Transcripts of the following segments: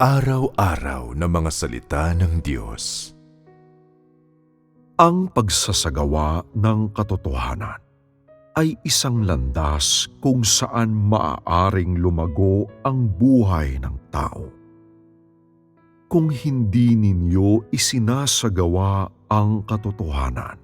Pang-araw-araw na mga salita ng Diyos. Ang pagsasagawa ng katotohanan ay isang landas kung saan maaaring lumago ang buhay ng tao. Kung hindi ninyo isinasagawa ang katotohanan,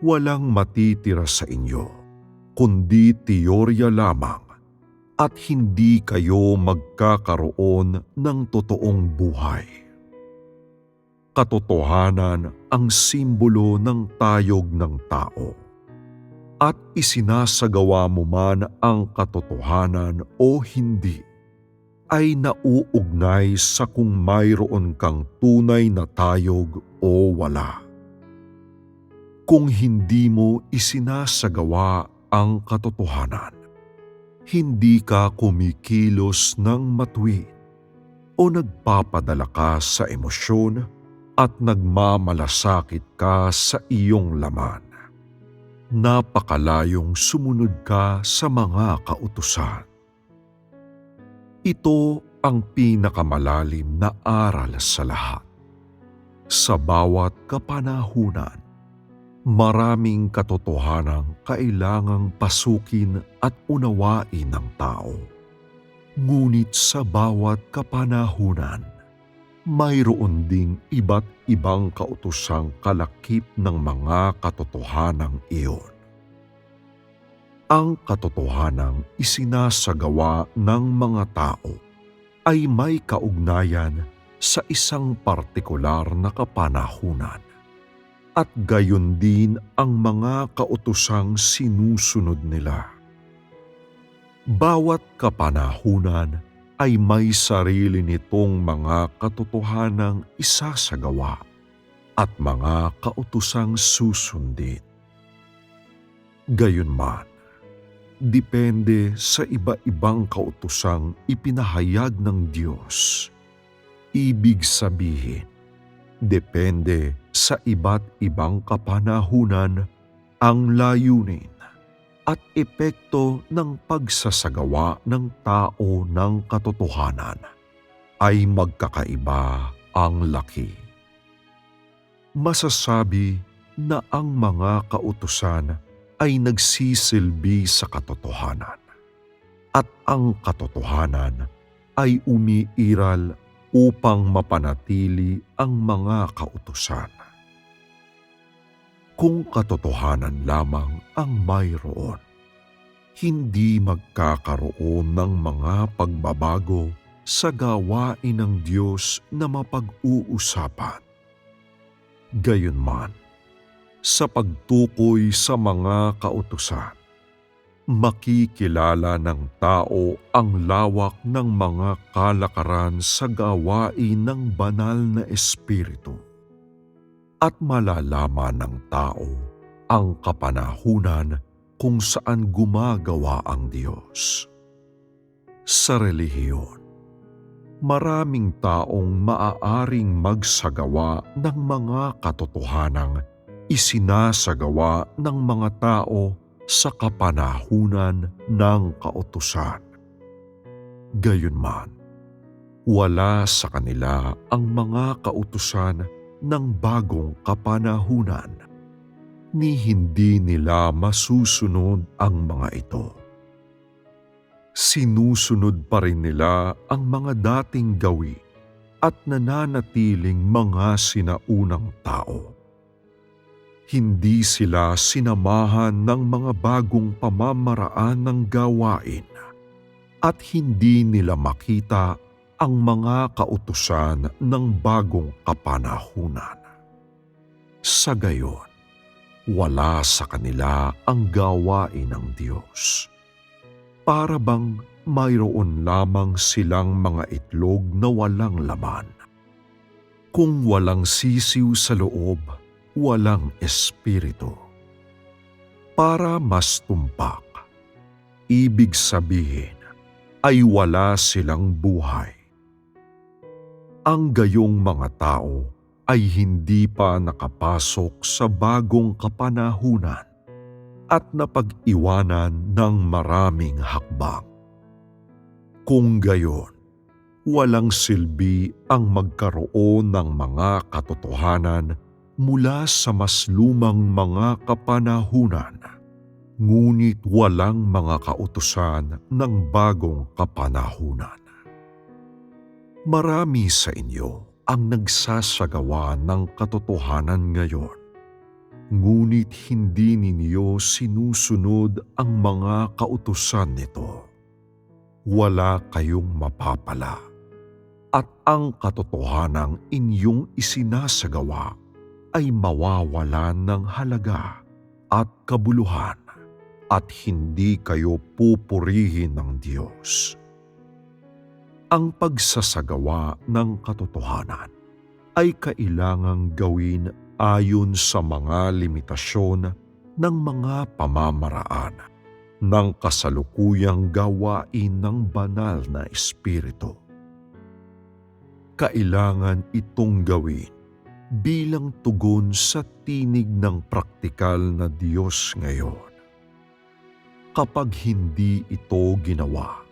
walang matitira sa inyo, kundi teorya lamang at hindi kayo magkakaroon ng totoong buhay. Katotohanan ang simbolo ng tayog ng tao. At isinasagawa mo man ang katotohanan o hindi, ay nauugnay sa kung mayroon kang tunay na tayog o wala. Kung hindi mo isinasagawa ang katotohanan, hindi ka kumikilos ng matwi o nagpapadala ka sa emosyon at nagmamalasakit ka sa iyong laman. Napakalayong sumunod ka sa mga kautusan. Ito ang pinakamalalim na aral sa lahat. Sa bawat kapanahunan, maraming katotohanang kailangang pasukin at unawain ng tao. Ngunit sa bawat kapanahunan, mayroon ding iba't ibang kautusang kalakip ng mga katotohanang iyon. Ang katotohanang isinasagawa ng mga tao ay may kaugnayan sa isang partikular na kapanahunan at gayon din ang mga kautusang sinusunod nila. Bawat kapanahunan ay may sarili nitong mga katotohanang isasagawa at mga kautusang susundin. Gayunman, depende sa iba-ibang kautusang ipinahayag ng Diyos. Ibig sabihin, depende sa iba't ibang kapanahunan ang layunin at epekto ng pagsasagawa ng tao ng katotohanan ay magkakaiba ang laki. Masasabi na ang mga kautusan ay nagsisilbi sa katotohanan at ang katotohanan ay umiiral upang mapanatili ang mga kautusan. Kung katotohanan lamang ang mayroon, hindi magkakaroon ng mga pagbabago sa gawain ng Diyos na mapag-uusapan. Gayunman, sa pagtukoy sa mga kautusan, makikilala ng tao ang lawak ng mga kalakaran sa gawain ng banal na espiritu. At malalaman ng tao ang kapanahunan kung saan gumagawa ang Diyos. Sa relihiyon, maraming taong maaaring magsagawa ng mga katotohanang isinasagawa ng mga tao sa kapanahunan ng kautusan. Gayunman, wala sa kanila ang mga kautusan ng bagong kapanahunan, ni hindi nila masusunod ang mga ito. Sinusunod pa rin nila ang mga dating gawi at nananatiling mga sinaunang tao hindi sila sinamahan ng mga bagong pamamaraan ng gawain at hindi nila makita ang mga kautusan ng bagong kapanahunan. Sa gayon, wala sa kanila ang gawain ng Diyos. Para bang mayroon lamang silang mga itlog na walang laman. Kung walang sisiw sa loob, walang espiritu. Para mas tumpak, ibig sabihin ay wala silang buhay. Ang gayong mga tao ay hindi pa nakapasok sa bagong kapanahunan at napag-iwanan ng maraming hakbang. Kung gayon, Walang silbi ang magkaroon ng mga katotohanan mula sa mas lumang mga kapanahunan, ngunit walang mga kautusan ng bagong kapanahunan. Marami sa inyo ang nagsasagawa ng katotohanan ngayon, ngunit hindi ninyo sinusunod ang mga kautusan nito. Wala kayong mapapala at ang katotohanang inyong isinasagawa ay mawawalan ng halaga at kabuluhan at hindi kayo pupurihin ng Diyos. Ang pagsasagawa ng katotohanan ay kailangang gawin ayon sa mga limitasyon ng mga pamamaraan ng kasalukuyang gawain ng banal na Espiritu kailangan itong gawin bilang tugon sa tinig ng praktikal na Diyos ngayon. Kapag hindi ito ginawa,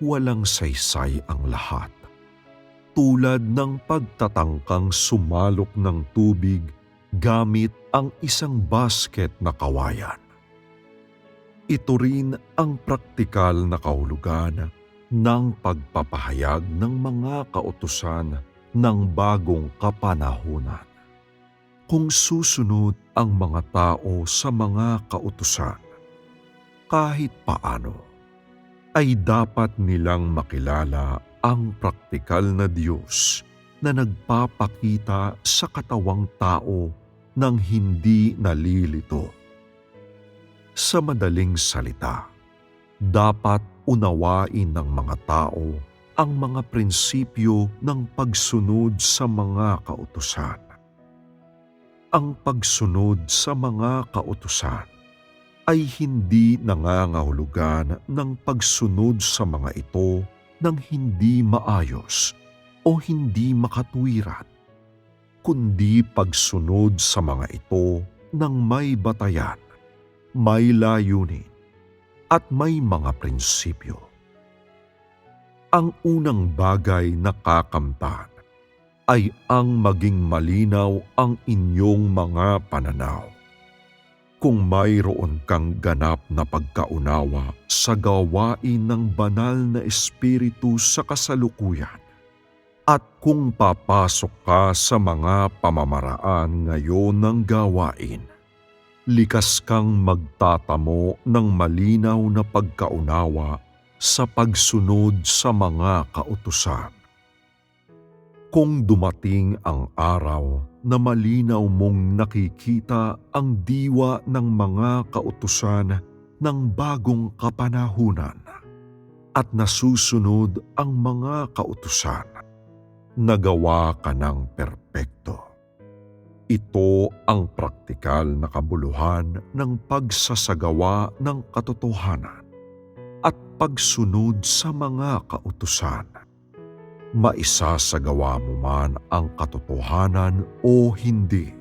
walang saysay ang lahat. Tulad ng pagtatangkang sumalok ng tubig gamit ang isang basket na kawayan. Ito rin ang praktikal na kahulugan ng pagpapahayag ng mga kautusan ng bagong kapanahunan. Kung susunod ang mga tao sa mga kautusan, kahit paano, ay dapat nilang makilala ang praktikal na Diyos na nagpapakita sa katawang tao ng hindi nalilito. Sa madaling salita, dapat unawain ng mga tao ang mga prinsipyo ng pagsunod sa mga kautusan. Ang pagsunod sa mga kautusan ay hindi nangangahulugan ng pagsunod sa mga ito ng hindi maayos o hindi makatwiran, kundi pagsunod sa mga ito ng may batayan, may layunin, at may mga prinsipyo. Ang unang bagay na kakamtan ay ang maging malinaw ang inyong mga pananaw. Kung mayroon kang ganap na pagkaunawa sa gawain ng banal na espiritu sa kasalukuyan, at kung papasok ka sa mga pamamaraan ngayon ng gawain, likas kang magtatamo ng malinaw na pagkaunawa sa pagsunod sa mga kautusan. Kung dumating ang araw na malinaw mong nakikita ang diwa ng mga kautusan ng bagong kapanahunan at nasusunod ang mga kautusan, nagawa ka ng perpekto. Ito ang praktikal na kabuluhan ng pagsasagawa ng katotohanan at pagsunod sa mga kautusan. Maisasagawa mo man ang katotohanan o hindi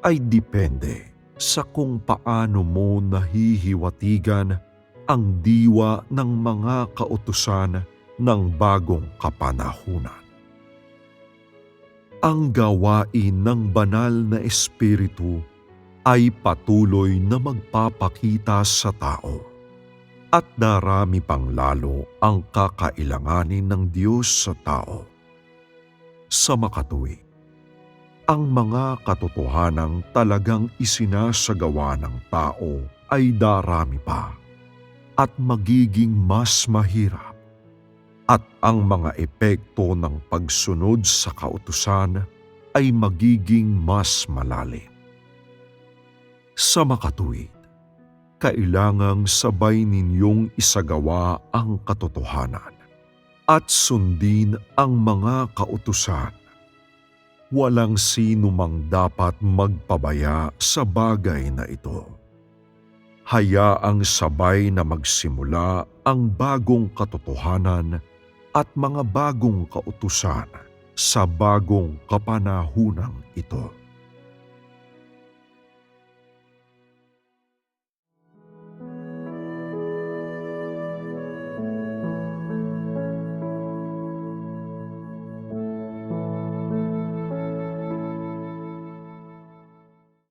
ay depende sa kung paano mo nahihiwatigan ang diwa ng mga kautusan ng bagong kapanahunan. Ang gawain ng banal na espiritu ay patuloy na magpapakita sa tao at darami pang lalo ang kakailanganin ng Diyos sa tao. Sa makatuwi, ang mga katotohanang talagang isinasagawa ng tao ay darami pa at magiging mas mahirap at ang mga epekto ng pagsunod sa kautusan ay magiging mas malalim. Sa makatuwid, kailangang sabay ninyong isagawa ang katotohanan at sundin ang mga kautusan. Walang sino mang dapat magpabaya sa bagay na ito. Hayaang sabay na magsimula ang bagong katotohanan at mga bagong kautusan sa bagong kapanahunang ito.